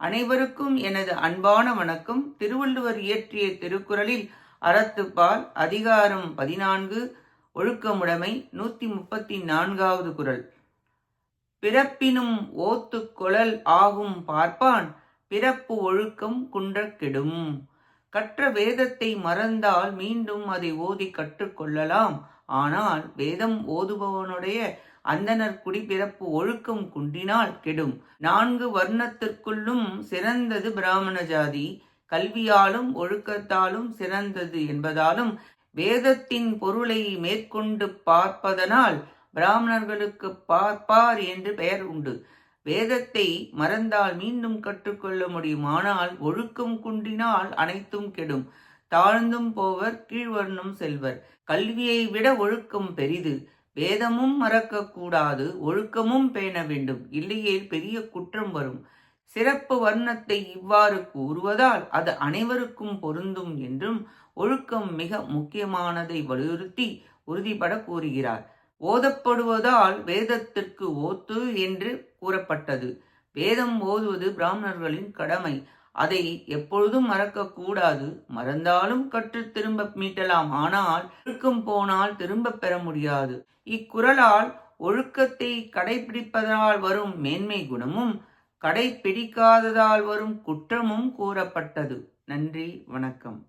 அனைவருக்கும் எனது அன்பான வணக்கம். திருவள்ளுவர் இயற்றிய திருக்குறளில் அறத்துப்பால் அதிகாரம் பதினான்கு ஒழுக்கமுடைமை நூற்றி முப்பத்தி நான்காவது குரல் பிறப்பினும் ஓத்து கொழல் ஆகும் பார்ப்பான் பிறப்பு ஒழுக்கம் குன்றக் கெடும். கற்ற வேதத்தை மறந்தால் மீண்டும் அதை ஓதி கற்றுக்கொள்ளலாம் ஆனால் வேதம் ஓதுபவனுடைய அந்தனர் குடிபிறப்பு ஒழுக்கம் குன்றினால் கெடும். நான்கு வர்ணத்திற்குள்ளும் சிறந்தது பிராமண ஜாதி. கல்வியாலும் ஒழுக்கத்தாலும் சிறந்தது என்பதாலும் வேதத்தின் பொருளை மேற்கொண்டு பார்ப்பதனால் பிராமணர்களுக்கு பார்ப்பார் என்று பெயர் உண்டு. வேதத்தை மறந்தால் மீண்டும் கற்றுக்கொள்ள முடியும். ஆனால் ஒழுக்கம் குன்றினால் அனைத்தும் கெடும். தாழ்ந்தும் போவர் கீழ்வர்ணம் செல்வர். கல்வியை விட ஒழுக்கம் பெரிது. வேதமும் மறக்கக்கூடாது ஒழுக்கமும் பேண வேண்டும். இல்லையே பெரிய குற்றம் வரும். சிறப்பு வர்ணத்தை இவ்வாறு கூறுவதால் அது அனைவருக்கும் பொருந்தும் என்றும் ஒழுக்கம் மிக முக்கியமானதை வலியுறுத்தி உறுதிபட கூறுகிறார். ஓதப்படுவதால் வேதத்திற்கு ஓத்து என்று கூறப்பட்டது. வேதம் ஓதுவது பிராமணர்களின் கடமை. அதை எப்பொழுதும் மறக்கக்கூடாது மறந்தாலும் கற்று திரும்ப மீட்டலாம். ஆனால் ஒழுக்கம் போனால் திரும்ப பெற முடியாது. இக்குறளால் ஒழுக்கத்தை கடைபிடிப்பதால் வரும் மேன்மை குணமும் கடைபிடிக்காததால் வரும் குற்றமும் கூறப்பட்டது. நன்றி. வணக்கம்.